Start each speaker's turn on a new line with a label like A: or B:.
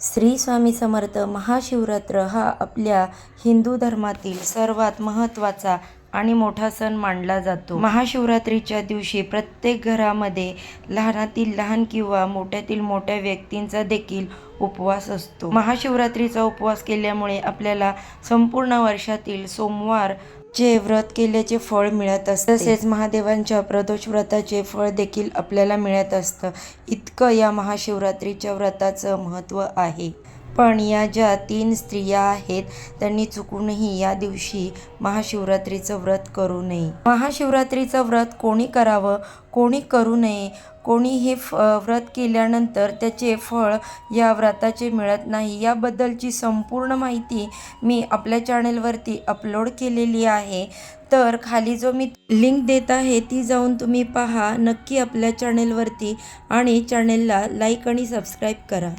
A: श्री स्वामी समर्थ महाशिवरात्र हा आपल्या हिंदू धर्मातील सर्वात महत्त्वाचा आणि मोठा सण मानला जातो. महाशिवरात्रीच्या दिवशी प्रत्येक घरामध्ये लहानातील लहान किंवा मोठ्यातील मोठ्या व्यक्तींचा देखील उपवास असतो. महाशिवरात्रीचा उपवास केल्यामुळे आपल्याला संपूर्ण वर्षातील सोमवार चे व्रत केल्याचे फळ मिळत असते. तसेच महादेवांच्या प्रदोष व्रताचे फळ देखील आपल्याला मिळत असतं. इतकं या महाशिवरात्रीच्या व्रताचं महत्त्व आहे. पण या ज्या तीन स्त्रिया आहेत त्यांनी चुकूनही या दिवशी महाशिवरात्रीचं व्रत करू नये. महाशिवरात्रीचं व्रत कोणी करावं कोणी करू नये कोणी हे फ व्रत केल्यानंतर त्याचे फळ या व्रताचे मिळत नाही याबद्दलची संपूर्ण माहिती मी आपल्या चॅनेलवरती अपलोड केलेली आहे. तर खाली जो मी लिंक देत आहे ती जाऊन तुम्ही पहा. नक्की आपल्या चॅनेलवरती आणि चॅनेलला लाईक आणि सबस्क्राईब करा.